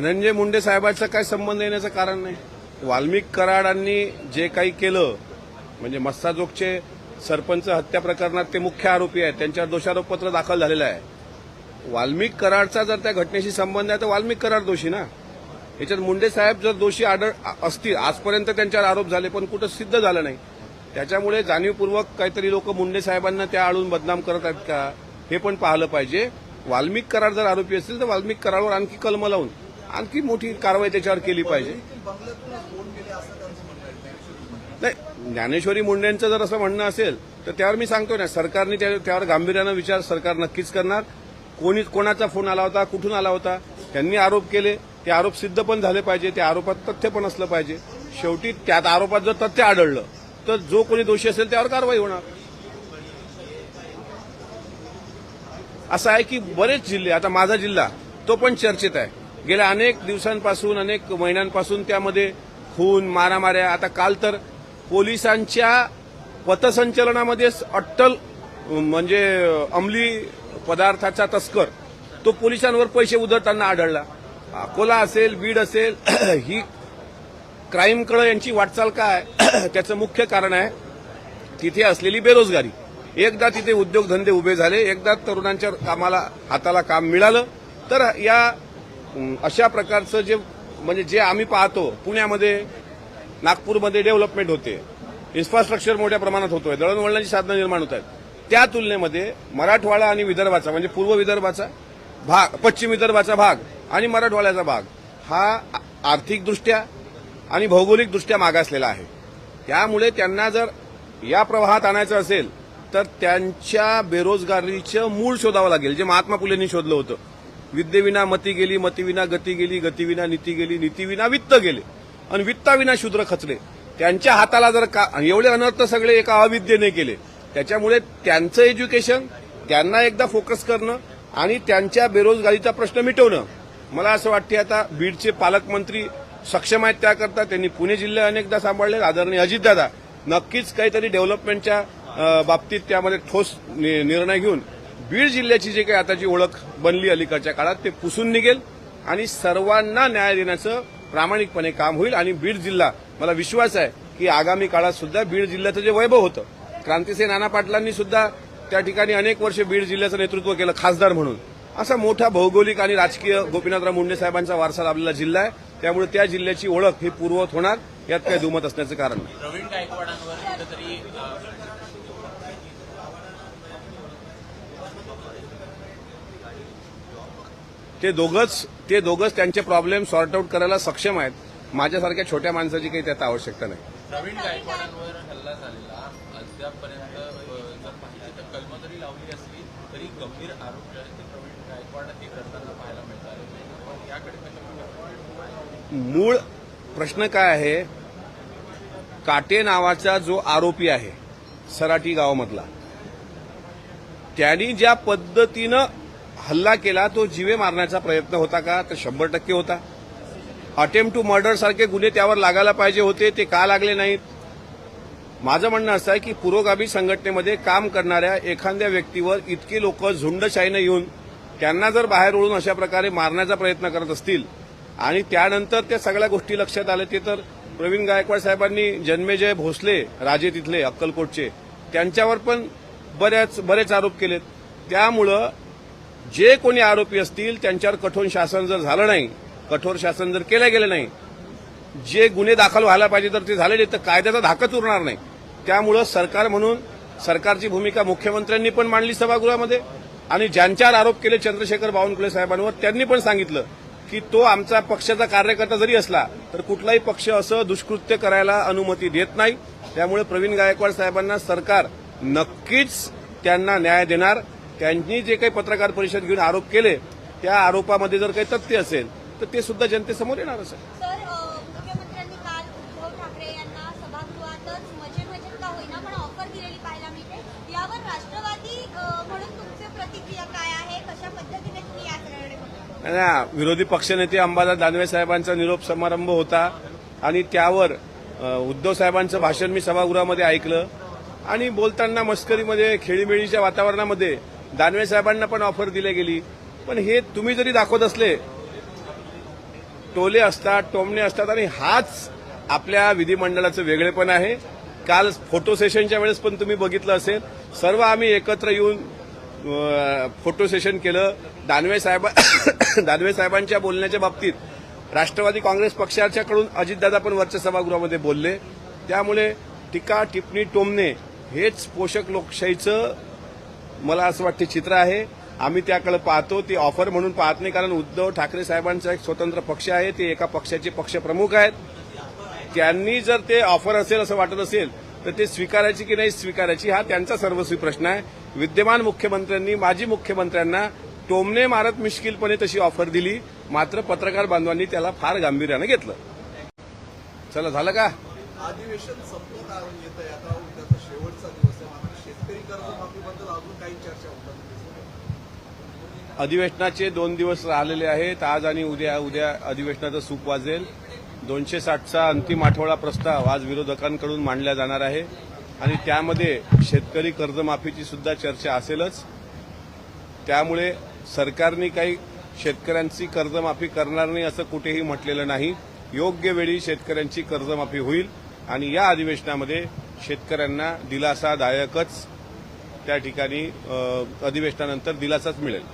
धनंजय मुंडे साहेबांचा काय संबंध येण्याचं कारण नाही. वाल्मिक कराडांनी जे काही केलं म्हणजे मस्ताजोगचे सरपंच हत्या प्रकरणात ते मुख्य आरोपी आहेत त्यांच्यावर दोषारोपपत्र दाखल झालेलं आहे. वाल्मिक कराडचा जर त्या घटनेशी संबंध आहे तर वाल्मिक कराड दोषी ना? याच्यात मुंडे साहेब जर दोषी आढळ असतील आजपर्यंत त्यांच्यावर आरोप झाले पण कुठं सिद्ध झालं नाही. त्याच्यामुळे जाणीवपूर्वक काहीतरी लोक मुंडे साहेबांना त्या आळून बदनाम करत आहेत का हे पण पाहिलं पाहिजे. वाल्मिक कराड जर आरोपी असतील तर वाल्मिक कराडवर आणखी कलम लावून. आणखी मोठी कारवाई त्याच्यावर केली पाहिजे. नाही ज्ञानेश्वरी मुंडेंचं जर असं म्हणणं असेल तर त्यावर मी सांगतो ना सरकारने त्या- त्यावर गांभीर्यानं विचार सरकार नक्कीच करणार. कोणी कोणाचा फोन आला होता कुठून आला होता त्यांनी आरोप केले. ते आरोप सिद्ध पण झाले पाहिजे त्या आरोपात तथ्य पण असलं पाहिजे. शेवटी त्यात आरोपात जर तथ्य आढळलं तर जो कोणी दोषी असेल त्यावर कारवाई होणार. असं आहे की बरेच जिल्हे आता माझा जिल्हा तो पण चर्चेत आहे. गेल्या अनेक दिवसांपासून अनेक महिन्यांपासून त्यामध्ये खून मारामाऱ्या. आता काल तर पोलिसांच्या पथसंचलनामध्येच अट्टल म्हणजे अंमली पदार्थाचा तस्कर तो पोलिसांवर पैसे उधळताना आढळला. अकोला असेल बीड असेल ही क्राईमकडे यांची वाटचाल काय? त्याचं मुख्य कारण आहे तिथे असलेली बेरोजगारी. एकदा तिथे उद्योगधंदे उभे झाले एकदा तरुणांच्या कामाला हाताला काम मिळालं. तर या अशा प्रकारचं जे म्हणजे जे आम्ही पाहतो पुण्यामध्ये नागपूरमध्ये डेव्हलपमेंट होते. इन्फ्रास्ट्रक्चर मोठ्या प्रमाणात होतोय. दळणवळणाची साधनं निर्माण होत आहेत. त्या तुलनेमध्ये मराठवाडा आणि विदर्भाचा म्हणजे पूर्व विदर्भाचा भाग पश्चिम विदर्भाचा भाग आणि मराठवाड्याचा भाग हा आर्थिकदृष्ट्या आणि भौगोलिकदृष्ट्या मागासलेला आहे. त्यामुळे त्यांना जर या प्रवाहात आणायचं असेल तर त्यांच्या बेरोजगारीचं मूळ शोधावं लागेल जे महात्मा फुलेंनी शोधलं होतं. विद्येविना मती गेली मतीविना गती गेली गतीविना नीती गेली नीतीविना वित्त गेले. आणि वित्ताविना शूद्र खचले. त्यांच्या हाताला जर का एवढे अनर्थ सगळे एका अविद्येने केले त्याच्यामुळे त्यांचं एज्युकेशन त्यांना एकदा फोकस करणं आणि त्यांच्या बेरोजगारीचा प्रश्न मिटवणं. मला असं वाटते आता बीडचे पालकमंत्री सक्षम आहेत त्याकरता त्यांनी पुणे जिल्हे अनेकदा सांभाळले. आदरणीय अजितदादा नक्कीच काहीतरी डेव्हलपमेंटच्या बाबतीत त्यामध्ये ठोस नि- निर्णय घेऊन बीड जिल्ह्याची जी काही आताची ओळख बनली अलीकडच्या काळात ते पुसून निघेल आणि सर्वांना न्याय देण्याचं प्रामाणिकपणे काम होईल. आणि बीड जिल्हा मला विश्वास आहे की आगामी काळात सुद्धा बीड जिल्ह्याचं जे वैभव होतं क्रांतीसिंह नाना पाटलांनी सुद्धा त्या ठिकाणी अनेक वर्ष बीड जिल्ह्याचं नेतृत्व केलं खासदार म्हणून. असा मोठा भौगोलिक आणि राजकीय गोपीनाथराव मुंडे साहेबांचा वारसा लाभलेला जिल्हा आहे. त्यामुळे त्या जिल्ह्याची ओळख ही पूर्ववत होणार यात काही दुमत असण्याचं कारण नाही प्रवीण गायकवाडांवर कुठेतरी अ, ते दोघंच ते दोघंच त्यांचे प्रॉब्लेम सॉर्ट आऊट करायला सक्षम आहेत. माझ्यासारख्या छोट्या माणसाची काही त्यात आवश्यकता नाही. प्रवीण गायकवाडांवर हल्ला झालेला अद्यापपर्यंत अ, जर पाहिजे तर कलम जरी लावली असली तरी गंभीर आरोप जे आहेत ते प्रवीण गायकवाड हे करताना पाहायला मिळतात. पण याकडे कशा मूळ प्रश्न काय आहे? काटे नावाचा जो आरोपी आहे सराटी गावामधला त्यांनी ज्या पद्धतीनं हल्ला केला तो जीवे मारण्याचा प्रयत्न होता का? तर शंभर टक्के होता. अटेम्प्ट टू मर्डर सारखे गुन्हे त्यावर लागायला पाहिजे होते ते का लागले नाहीत? माझं म्हणणं असं आहे की पुरोगामी संघटनेमध्ये काम करणाऱ्या एखाद्या व्यक्तीवर इतकी लोक झुंडशाहीनं येऊन त्यांना जर बाहेर उडून अशा प्रकारे मारण्याचा प्रयत्न करत असतील आणि त्यानंतर त्या सगळ्या गोष्टी लक्षात आल्या ते तर प्रवीण गायकवाड साहेबांनी जन्मेजय भोसले राजे तिथले अक्कलकोटचे त्यांच्यावर पण बऱ्याच बरेच आरोप केलेत. त्यामुळं जे कोणी आरोपी असतील त्यांच्यावर कठोर शासन जर झालं नाही कठोर शासन जर केलं गेलं नाही जे गुन्हे दाखल व्हायला पाहिजे तर ते झालेले तर कायद्याचा धाकच उरणार नाही. त्यामुळं सरकार म्हणून सरकारची भूमिका मुख्यमंत्र्यांनी पण मांडली सभागृहामध्ये आणि ज्यांच्यावर आरोप केले चंद्रशेखर बावनकुळे साहेबांवर त्यांनी पण सांगितलं की तो आमचा पक्षाचा कार्यकर्ता जरी असला तर कुठलाही पक्ष असं दुष्कृत्य करायला अनुमती देत नाही. त्यामुळे प्रवीण गायकवाड साहेबांना सरकार नक्कीच त्यांना न्याय देणार. त्यांनी जे काही पत्रकार परिषद घेऊन आरोप केले त्या आरोपामध्ये जर काही तथ्य असेल तर ते सुद्धा जनतेसमोर येणारच आहे सर अ, मुख्यमंत्र्यांनी काल उद्धव ठाकरे यांना सभागृहातच मजेन मजेन का होईना पण ऑफर दिलेली पाहायला मिळते. यावर राष्ट्रवादी अ, म्हणून तुमची प्रतिक्रिया काय आहे? कशा पद्धतीने तुम्ही या सगळ्याकडे बघता? ना विरोधी पक्षनेते अंबादास दानवे साहेबांचा निरोप समारंभ होता आणि त्यावर उद्धव साहेबांचं भाषण मी सभागृहामध्ये ऐकलं. आणि बोलताना मस्करीमध्ये खेळीमेळीच्या वातावरणामध्ये दानवे साहेबांना पण ऑफर दिली गेली. पण हे तुम्ही जरी दाखवत असले टोले असतात टोमणे असतात आणि हाच आपल्या विधिमंडळाचं वेगळेपण आहे. काल फोटो सेशनच्या वेळेस पण तुम्ही बघितलं असेल सर्व आम्ही एकत्र येऊन फोटो सेशन केलं. दानवे साहेब दानवे साहेबांच्या बोलण्याच्या बाबतीत राष्ट्रवादी काँग्रेस पक्षाच्याकडून अजितदादा पण वरच्या सभागृहामध्ये बोलले. त्यामुळे टीका टिप्पणी टोमणे हेच पोषक लोकशाहीचं मला असं वाटते चित्र आहे. आम्ही त्याकडे पाहतो ती ऑफर म्हणून पाहत नाही कारण उद्धव ठाकरे साहेबांचा एक स्वतंत्र पक्ष आहे ते एका पक्षाचे पक्षप्रमुख आहेत. त्यांनी जर ते ऑफर असेल असं वाटत असेल तर ते स्वीकारायची की नाही स्वीकारायची हा त्यांचा सर्वस्वी प्रश्न आहे. विद्यमान मुख्यमंत्र्यांनी माजी मुख्यमंत्र्यांना टोमने मारत मिश्किलपणे तशी ऑफर दिली. मात्र पत्रकार बांधवांनी त्याला फार गांभीर्यानं घेतलं. चला झालं का? अधिवेशन संपत येत आहे आता अधिवेशनाचे दोन दिवस राहिलेले आहेत. आज आणि उद्या उद्या अधिवेशनाचं सूप वाजेल. दोनशे साठचा अंतिम आठवडा प्रस्ताव आज विरोधकांकडून मांडला जाणार आहे. आणि त्यामध्ये शेतकरी कर्जमाफीची सुद्धा चर्चा असेलच. त्यामुळे सरकारने काही शेतकऱ्यांची कर्जमाफी करणार नाही असं कुठेही म्हटलेलं नाही. योग्य वेळी शेतकऱ्यांची कर्जमाफी होईल. आणि या अधिवेशनामध्ये शेतकऱ्यांना दिलासादायकच त्या ठिकाणी अधिवेशनानंतर दिलासाच मिळेल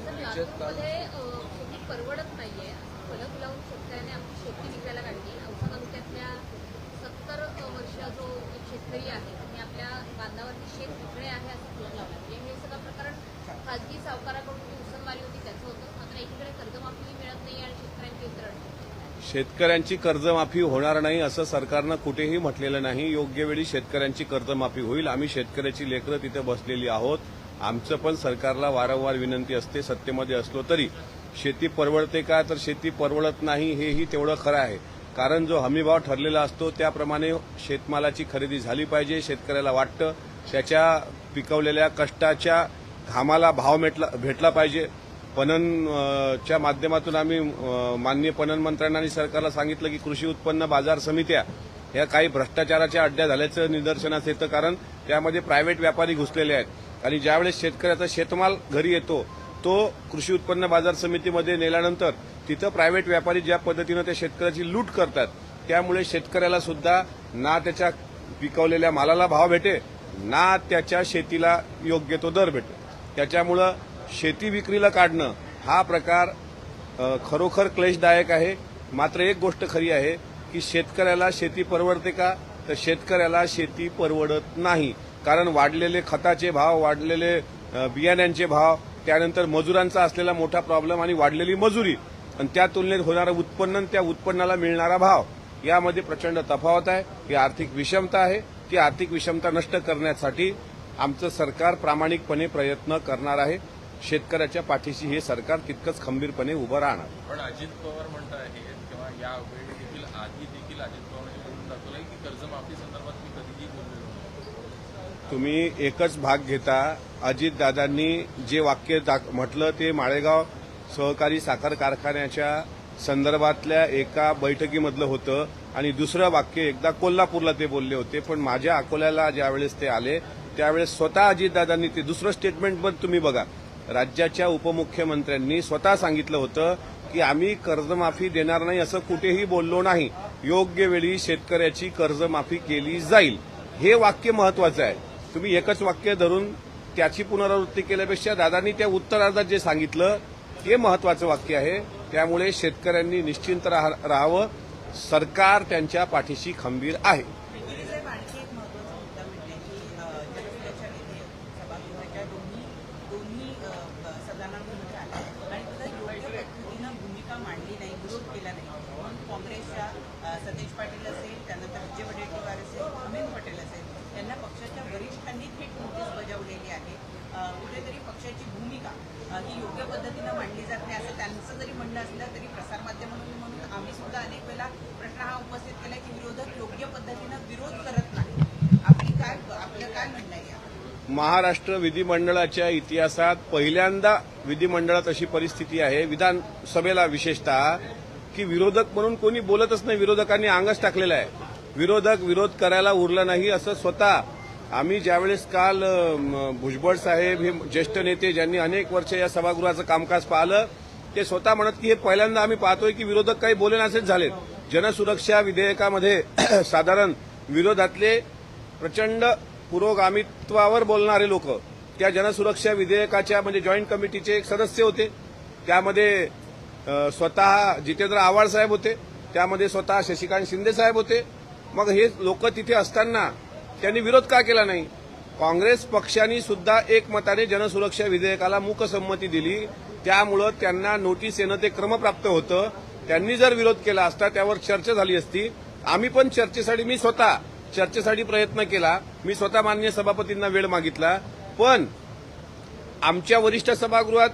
जर लातूरमध्ये अ, शेती परवडत नाहीये फलक लावून शेतकऱ्याने आपली शेती विकायला काढली औसा तालुक्यातल्या सत्तर वर्ष जो एक शेतकरी आहे त्यांनी आपल्या बांधावरती शेत विकणे आहे असं फलक लावलं म्हणजे हे सगळं प्रकरण खाजगी सावकाराकडून जी उसनवारी होती त्याचं होतं मात्र एकीकडे कर्जमाफी मिळत नाही आणि शेतकऱ्यांची उतरण शेतकऱ्यांची कर्जमाफी होणार नाही असं सरकारनं कुठेही म्हटलेलं नाही. योग्य वेळी शेतकऱ्यांची कर्जमाफी होईल. आम्ही शेतकऱ्याची लेकरं तिथे बसलेली आहोत. आमचं पण सरकारला वारंवार विनंती असते. सत्तेमध्ये असलो तरी. शेती परवडते का? तर शेती परवडत नाही हेही तेवढं खरं आहे. कारण जो हमीभाव ठरलेला असतो त्याप्रमाणे शेतमालाची खरेदी झाली पाहिजे शेतकऱ्याला वाटतं. त्याच्या पिकवलेल्या कष्टाच्या घामाला भाव भेटला भेटला पाहिजे. पणन च्या माध्यमातून आम्ही माननीय पणन मंत्र्यांना आणि सरकारला सांगितलं की कृषी उत्पन्न बाजार समित्या या काही भ्रष्टाचाराच्या अड्ड्या झाल्याचं निदर्शनास येतं. कारण त्यामध्ये प्रायव्हेट व्यापारी घुसलेले आहेत. आणि ज्यावेळेस शेतकऱ्याचा शेतमाल घरी येतो तो कृषी उत्पन्न बाजार समितीमध्ये नेल्यानंतर तिथं प्रायव्हेट व्यापारी ज्या पद्धतीनं त्या शेतकऱ्याची लूट करतात त्यामुळे शेतकऱ्याला सुद्धा ना त्याच्या पिकवलेल्या मालाला भाव भेटे ना त्याच्या शेतीला योग्य तो दर भेटे. त्याच्यामुळं शेती विक्रीला काढणं हा प्रकार खरोखर क्लेशदायक आहे. मात्र एक गोष्ट खरी आहे की शेतकऱ्याला शेती परवडते का? तर शेतकऱ्याला शेती परवडत नाही. कारण वाढलेले खताचे भाव वाढलेले बियाण्यांचे भाव त्यानंतर मजुरांचा असलेला मोठा प्रॉब्लेम आणि वाढलेली मजुरी. आणि त्या तुलनेत होणारं उत्पन्न आणि त्या उत्पन्नाला मिळणारा भाव. यामध्ये प्रचंड तफावत आहे. ही आर्थिक विषमता आहे. ती आर्थिक विषमता नष्ट करण्यासाठी आमचं सरकार प्रामाणिकपणे प्रयत्न करणार आहे. शेतकऱ्याच्या पाठीशी हे सरकार तितकंच खंबीरपणे उभं राहणार. पण अजित पवार म्हणत आहेत किंवा यावेळी देखील आधी देखील अजित पवारांनी बोलून दाखवलंय की कर्जमाफी संदर्भात मी कधीही बोललेलो नाही. तुम्ही एकच भाग घेता. अजितदादांनी जे वाक्य दाख- म्हटलं ते माळेगाव सहकारी साखर कारखान्याच्या संदर्भातल्या एका बैठकीमधलं होतं. आणि दुसरं वाक्य एकदा कोल्हापूरला ते बोलले होते पण माझ्या अकोल्याला ज्यावेळेस ते आले त्यावेळेस स्वतः अजितदादांनी ते दुसरं स्टेटमेंट पण तुम्ही बघा. राज्याच्या उपमुख्यमंत्र्यांनी स्वतः सांगितलं होतं की आम्ही कर्जमाफी देणार नाही असं कुठेही बोललो नाही. योग्य वेळी शेतकऱ्याची कर्जमाफी केली जाईल. हे वाक्य महत्वाचं आहे. तुम्ही एकच वाक्य धरून त्याची पुनरावृत्ती केल्यापेक्षा दादांनी त्या उत्तरार्धात जे सांगितलं ते महत्वाचं वाक्य आहे. त्यामुळे शेतकऱ्यांनी निश्चिंत राहावं. सरकार त्यांच्या पाठीशी खंबीर आहे साहेब आणखी एक महत्त्वाचा मुद्दा म्हणजे की अ, जनसुरक्षा विधेयक सभागृहाच्या दोन्ही दोन्ही अ, ब- सदनांमध्ये आलं आणि तिथं योग्य पद्धतीनं भूमिका मांडली नाही विरोध केला नाही. म्हणून काँग्रेसच्या अ, सतेज पाटील असेल त्यानंतर विजय वडेट्टीवार असेल अमित पटेल असेल त्यांना पक्षाच्या वरिष्ठांनी थेट नोटीस बजावलेली आहे. कुठेतरी पक्षाची भूमिका ही योग्य पद्धतीनं मांडली जात नाही असं त्यांचं जरी म्हणणं असलं तरी प्रसारमाध्यम म्हणून म्हणून आम्ही सुद्धा अनेक वेळा प्रश्न हा उपस्थित केला की विरोधक योग्य पद्धतीनं विरोध करत नाही आपली काय आपलं काय म्हणणं आहे यावर? महाराष्ट्र विधिमंडळाच्या इतिहासात पहिल्यांदा विधिमंडळात अशी परिस्थिती आहे. विधानसभेला विशेषतः की विरोधक म्हणून कोणी बोलतच नाही. विरोधकांनी अंगच टाकलेलं आहे. विरोधक विरोध करायला उरलं नाही असं स्वतः आम्ही ज्यावेळेस काल भुजबळ साहेब हे ज्येष्ठ नेते ज्यांनी अनेक वर्ष या सभागृहाचं कामकाज पाहिलं ते स्वतः म्हणत की हे पहिल्यांदा आम्ही पाहतोय की विरोधक काही बोलेनासेच झालेत. जनसुरक्षा विधेयकामध्ये साधारण विरोधातले प्रचंड पुरोगामित्वावर बोलणारे लोक. त्या जनसुरक्षा विधेयकाच्या म्हणजे जॉईंट कमिटीचे एक सदस्य होते. त्यामध्ये स्वतः जितेंद्र आव्हाड साहेब होते. त्यामध्ये स्वतः शशिकांत शिंदे साहेब होते. मग हे लोक तिथे असताना त्यांनी विरोध का केला नाही? काँग्रेस पक्षाने सुद्धा एकमताने जनसुरक्षा विधेयकाला मूकसंमती दिली. त्यामुळं त्यांना नोटीस येणं ते क्रमप्राप्त होतं. त्यांनी जर विरोध केला असता त्यावर चर्चा झाली असती. आम्ही पण चर्चेसाठी मी स्वतः चर्चेसाठी प्रयत्न केला. मी स्वतः मान्य सभापतींना वेळ मागितला. पण आमच्या वरिष्ठ सभागृहात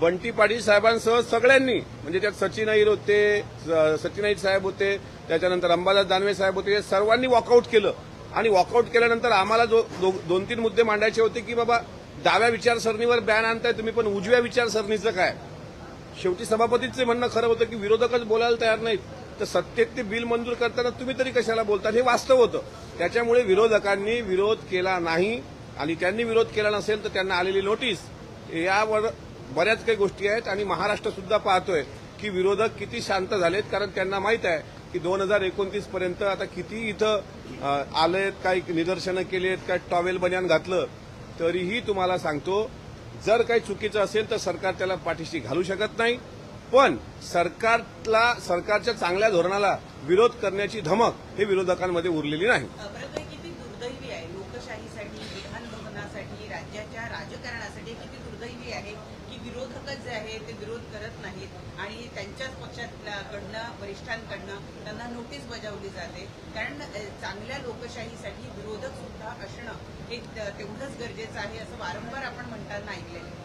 बंटी पाटील साहेबांसह सगळ्यांनी म्हणजे त्यात सचिन अहिर होते स- सचिन अहिर साहेब होते त्याच्यानंतर अंबादास दानवे साहेब होते सर्वांनी वॉकआउट केलं. आणि वॉकआउट केल्यानंतर आम्हाला जो दो- दोन तीन मुद्दे मांडायचे होते की बाबा डाव्या विचारसरणीवर बॅन आणताय तुम्ही पण उजव्या विचारसरणीचं काय? शेवटी सभापतींचे म्हणणं खरं होतं की विरोधकच बोलायला तयार नाहीत. तर सत्तेत ते बिल मंजूर करताना तुम्ही तरी कशाला बोलतात? हे वास्तव होतं. त्याच्यामुळे विरोधकांनी विरोध केला नाही. आणि त्यांनी विरोध केला नसेल तर त्यांना आलेली नोटीस यावर बऱ्याच काही गोष्टी आहेत. आणि महाराष्ट्र सुद्धा पाहतोय की विरोधक किती शांत झालेत. कारण त्यांना माहीत आहे की दोन हजार एकोणतीस पर्यंत आता किती इथं आलेत काही निदर्शनं केलीत काय टॉवेल बन्यान घातलं. तरीही तुम्हाला सांगतो जर काही चुकीचं असेल तर सरकार त्याला पाठीशी घालू शकत नाही. पण सरकारला सरकारच्या चांगल्या धोरणाला विरोध करण्याची धमक हे विरोधकांमध्ये उरलेली नाही. दुर्दैवी आहे? लोकशाहीसाठी राज्याच्या राजकारणासाठी किती दुर्दैवी आहे की विरोधकच जे आहे ते विरोध करत नाहीत? आणि त्यांच्याच पक्षाकडनं वरिष्ठांकडनं त्यांना नोटीस बजावली जाते. कारण चांगल्या लोकशाहीसाठी विरोधक सुद्धा असणं हे तेवढंच गरजेचं आहे असं वारंवार आपण म्हणताना ऐकलेलं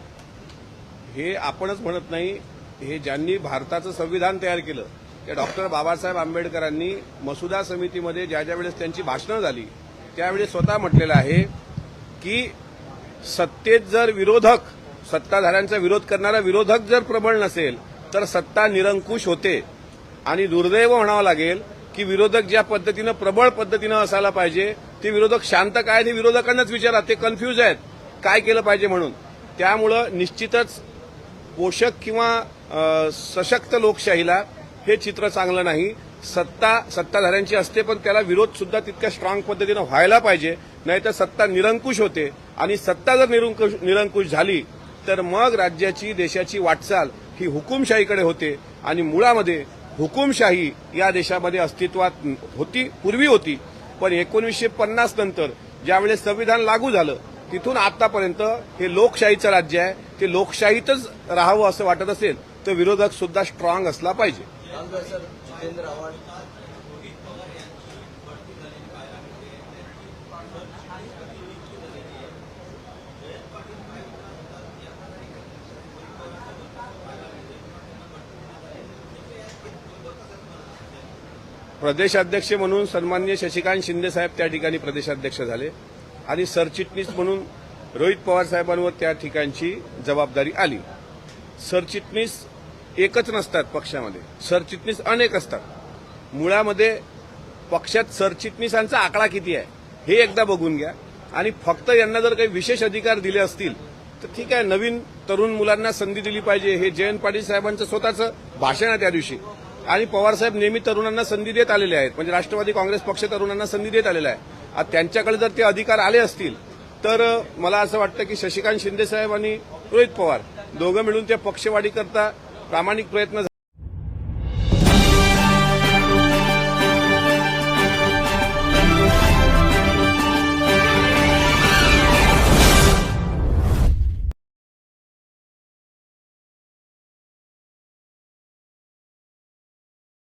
हे आपणच म्हणत नाही हे ज्यांनी भारताचं संविधान तयार केलं त्या डॉक्टर बाबासाहेब आंबेडकरांनी मसुदा समितीमध्ये ज्या ज्या वेळेस त्यांची भाषणं झाली त्यावेळेस स्वतः म्हटलेलं आहे की सत्तेत जर विरोधक सत्ताधाऱ्यांचा विरोध करणारा विरोधक जर प्रबळ नसेल तर सत्ता निरंकुश होते. आणि दुर्दैव म्हणावं लागेल की विरोधक ज्या पद्धतीनं प्रबळ पद्धतीनं असायला पाहिजे ते विरोधक शांत काय? ते विरोधकांनाच विचारा ते कन्फ्यूज आहेत. काय केलं पाहिजे म्हणून? त्यामुळं निश्चितच पोषक किंवा सशक्त लोकशाहीला हे चित्र चांगलं नाही. सत्ता सत्ताधाऱ्यांची असते पण त्याला विरोध सुद्धा तितक्या स्ट्रॉंग पद्धतीनं व्हायला पाहिजे. नाहीतर सत्ता निरंकुश होते. आणि सत्ता जर निरंकुश निरंकुश झाली तर मग राज्याची देशाची वाटचाल ही हुकुमशाहीकडे होते. आणि मुळामध्ये हुकुमशाही या देशामध्ये अस्तित्वात होती पूर्वी होती. पण एकोणीसशे पन्नास नंतर ज्यावेळेस संविधान लागू झालं तिथून आतापर्यंत हे लोकशाहीचं राज्य आहे. ते लोकशाहीतच राहावं असं वाटत असेल तर विरोधक सुद्धा स्ट्रॉंग असला पाहिजे. प्रदेशाध्यक्ष म्हणून सन्मान्य शशिकांत शिंदे साहेब त्या ठिकाणी प्रदेशाध्यक्ष झाले. आणि सरचिटणीस म्हणून रोहित पवार साहेबांवर त्या ठिकाणची जबाबदारी आली. सरचिटणीस एकच नसतात पक्षामध्ये. सरचिटणीस अनेक असतात. मुळामध्ये पक्षात सरचिटणीसांचा आकडा किती आहे हे एकदा बघून घ्या. आणि फक्त यांना जर काही विशेष अधिकार दिले असतील तर ठीक आहे नवीन तरुण मुलांना संधी दिली पाहिजे. हे जयंत पाटील साहेबांचं स्वतःचं भाषण आहे त्या दिवशी. आणि पवारसाहेब नेहमी तरुणांना संधी देत आलेले आहेत. म्हणजे राष्ट्रवादी काँग्रेस पक्ष तरुणांना संधी देत आलेला आहे. त्यांच्याकडे जर ते अधिकार आले असतील तर मला असं वाटतं की शशिकांत शिंदेसाहेब आणि रोहित पवार दोघं मिळून त्या पक्षवाढीकरता प्रामाणिक प्रयत्न